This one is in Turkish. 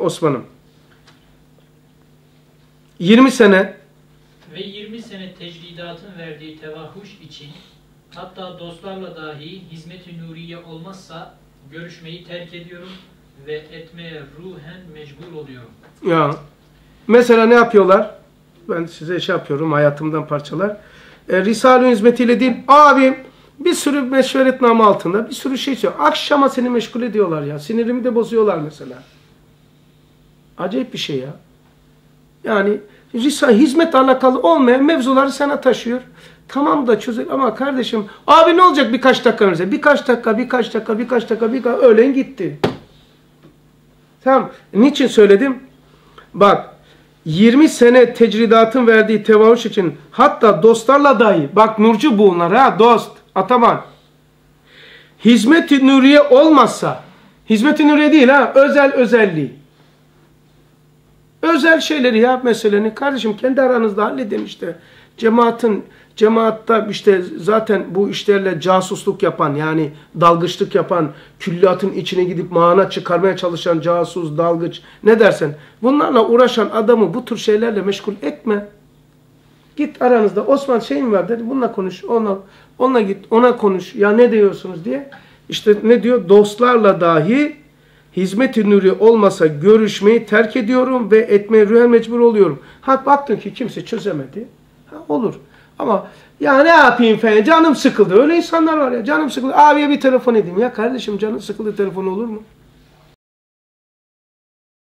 Osman'ım. 20 sene Ve 20 sene tecridatın verdiği tevahuş için hatta dostlarla dahi hizmet-i nuriye olmazsa görüşmeyi terk ediyorum ve etmeye ruhen mecbur oluyorum. ya mesela ne yapıyorlar? Ben size şey yapıyorum hayatımdan parçalar. E, Risale-i hizmetiyle değil. Abi bir sürü meşveretname altında bir sürü şey söylüyor. Akşama seni meşgul ediyorlar ya. Sinirimi de bozuyorlar mesela. Acayip bir şey ya. Yani Risale, hizmet alakalı olmayan mevzuları sana taşıyor. Tamam da çözer ama kardeşim abi ne olacak birkaç dakika önce? Birkaç dakika, birkaç dakika, birkaç dakika, birkaç öğlen gitti. Tamam. Niçin söyledim? Bak 20 sene tecridatın verdiği tevahuş için hatta dostlarla dahi bak Nurcu bu onlar ha dost Ataman hizmet-i nuriye olmazsa hizmet-i nuriye değil ha özel özelliği özel şeyleri ya meseleni kardeşim kendi aranızda halledin işte. Cemaatin cemaatta işte zaten bu işlerle casusluk yapan yani dalgıçlık yapan külliyatın içine gidip mana çıkarmaya çalışan casus dalgıç ne dersen bunlarla uğraşan adamı bu tür şeylerle meşgul etme. Git aranızda Osman şey mi var? dedi. Bununla konuş ona onunla git ona konuş. Ya ne diyorsunuz? diye. İşte ne diyor? Dostlarla dahi hizmet-i nuri olmasa görüşmeyi terk ediyorum ve etmeye rühen mecbur oluyorum. Ha baktın ki kimse çözemedi. Ha, olur. Ama ya ne yapayım falan canım sıkıldı. Öyle insanlar var ya canım sıkıldı. Abiye bir telefon edeyim. Ya kardeşim canım sıkıldı telefon olur mu?